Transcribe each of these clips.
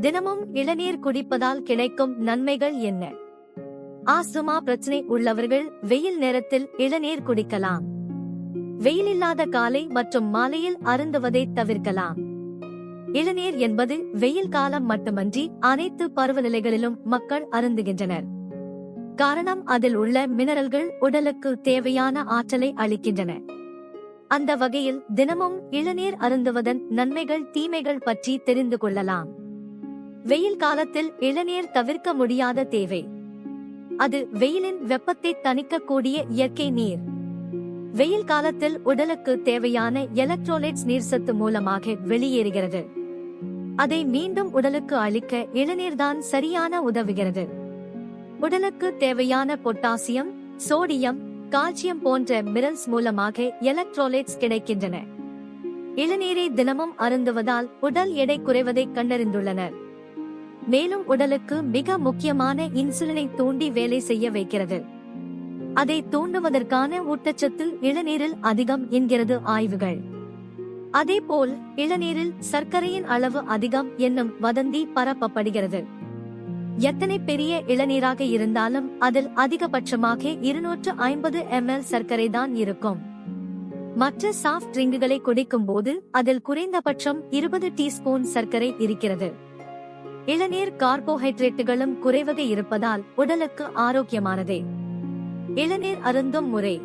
தினமும் இளநீர் குடிப்பதால் கிடைக்கும் நன்மைகள் என்ன? ஆஸ்துமா பிரச்சனை உள்ளவர்கள் வெயில் நேரத்தில் இளநீர் குடிக்கலாம். வெயிலில்லாத காலை மற்றும் மாலையில் அருந்துவதை தவிர்க்கலாம். இளநீர் என்பது வெயில் காலம் மட்டுமன்றி அனைத்து பருவநிலைகளிலும் மக்கள் அருந்துகின்றனர். காரணம் அதில் உள்ள மினரல்கள் உடலுக்கு தேவையான ஆற்றலை அளிக்கின்றன. அந்த வகையில் தினமும் இளநீர் அருந்துவதன் நன்மைகள் தீமைகள் பற்றி தெரிந்து கொள்ளலாம். வெயில் காலத்தில் இளநீர் தவிர்க்க முடியாத தேவை. அது வெயிலின் வெப்பத்தை தணிக்கக்கூடிய இயற்கை நீர். வெயில் காலத்தில் உடலுக்கு தேவையான எலக்ட்ரோலைட்ஸ் நீர்சத்து மூலமாக வெளியேறுகிறது. அதை மீண்டும் உடலுக்கு அளிக்க இளநீர்தான் சரியான உதவுகிறது. உடலுக்கு தேவையான பொட்டாசியம் சோடியம் கால்சியம் போன்ற மினரல்ஸ் மூலமாக எலக்ட்ரோலைட்ஸ் கிடைக்கின்றன. இளநீரை தினமும் அருந்துவதால் உடல் எடை குறைவதை கண்டறிந்துள்ளனர். மேலும் உடலுக்கு மிக முக்கியமான இன்சுலினை தூண்டி வேலை செய்ய வைக்கிறது. அதை தூண்டுவதற்கான ஊட்டச்சத்து இளநீரில் அதிகம் என்கிறது ஆய்வுகள். அதேபோல் இளநீரில் சர்க்கரையின் அளவு அதிகம் என்னும் வதந்தி பரப்பப்படுகிறது. எத்தனை பெரிய இளநீராக இருந்தாலும் அதில் அதிகபட்சமாக இருநூற்று ஐம்பது எம்எல் சர்க்கரை தான் இருக்கும். மற்ற சாஃப்ட் ட்ரிங்குகளை குடிக்கும் போது அதில் குறைந்தபட்சம் இருபது டீஸ்பூன் சர்க்கரை இருக்கிறது. இளநீர் கார்போஹைட்ரேட்டுகளும் குறைவாக இருப்பதால் உடலுக்கு ஆரோக்கியமானதே. இளநீர் அருந்தும் முறை.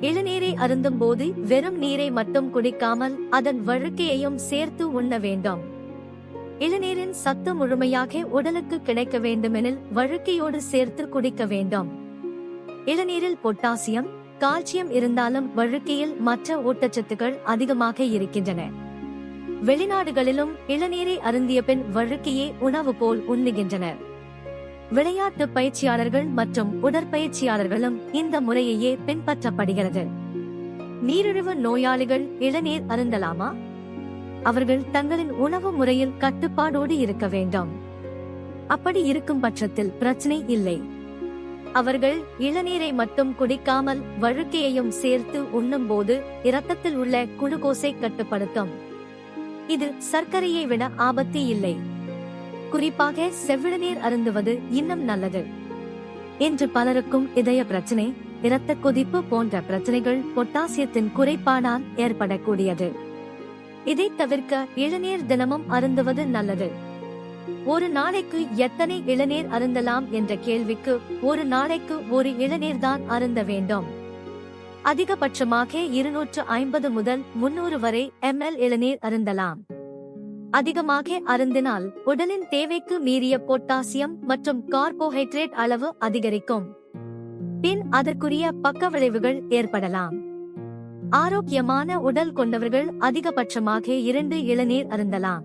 இளநீரை அருந்தும் போது வெறும் நீரை மட்டும் குடிக்காமல் அதன் வழுக்கையையும் சேர்த்து உண்ண வேண்டும். இளநீரின் சத்து முழுமையாக உடலுக்கு கிடைக்க வேண்டுமெனில் வழுக்கையோடு சேர்த்து குடிக்க வேண்டும். இளநீரில் பொட்டாசியம் கால்சியம் இருந்தாலும் வழுக்கையில் மற்ற ஊட்டச்சத்துக்கள் அதிகமாக இருக்கின்றன. வெளிநாடுகளிலும் இளநீரை அருந்திய பின் வழுக்கையே உணவு போல் உண்ணுகின்றனர். விளையாட்டு பயிற்சியாளர்கள் மற்றும் உடற்பயிற்சியாளர்களும் இந்த முறையையே பின்பற்றப்படுகிறது. நீரிழிவு நோயாளிகள் இளநீர் அருந்தலாமா? அவர்கள் தங்களின் உணவு முறையில் கட்டுப்பாடோடு இருக்க வேண்டும். அப்படி இருக்கும் பட்சத்தில் பிரச்சனை இல்லை. அவர்கள் இளநீரை மட்டும் குடிக்காமல் வழுக்கையையும் சேர்த்து உண்ணும்போது இரத்தத்தில் உள்ள குளுக்கோஸை கட்டுப்படுத்தும். இது சர்க்கரையை விட ஆபத்து இல்லை. குறிப்பாக செவ்விழநீர் அருந்துவது இன்னும் நல்லது. இன்று பலருக்கும் இதய பிரச்சனை இரத்த கொதிப்பு போன்ற பிரச்சனைகள் பொட்டாசியத்தின் குறைபாடால் ஏற்படக்கூடியது. இதை தவிர்க்க இளநீர் தினமும் அருந்துவது நல்லது. ஒரு நாளைக்கு எத்தனை இளநீர் அருந்தலாம் என்ற கேள்விக்கு ஒரு நாளைக்கு ஒரு இளநீர் தான் அருந்த வேண்டும். அதிகபட்சமாக இருநூற்று ஐம்பது முதல் முன்னூறு வரை எம்எல் இளநீர் அருந்தலாம். அதிகமாக அருந்தினால் உடலின் தேவைக்கு மீறிய பொட்டாசியம் மற்றும் கார்போஹைட்ரேட் அளவு அதிகரிக்கும். பின் அதற்குரிய பக்க விளைவுகள் ஏற்படலாம். ஆரோக்கியமான உடல் கொண்டவர்கள் அதிகபட்சமாக இரண்டு இளநீர் அருந்தலாம்.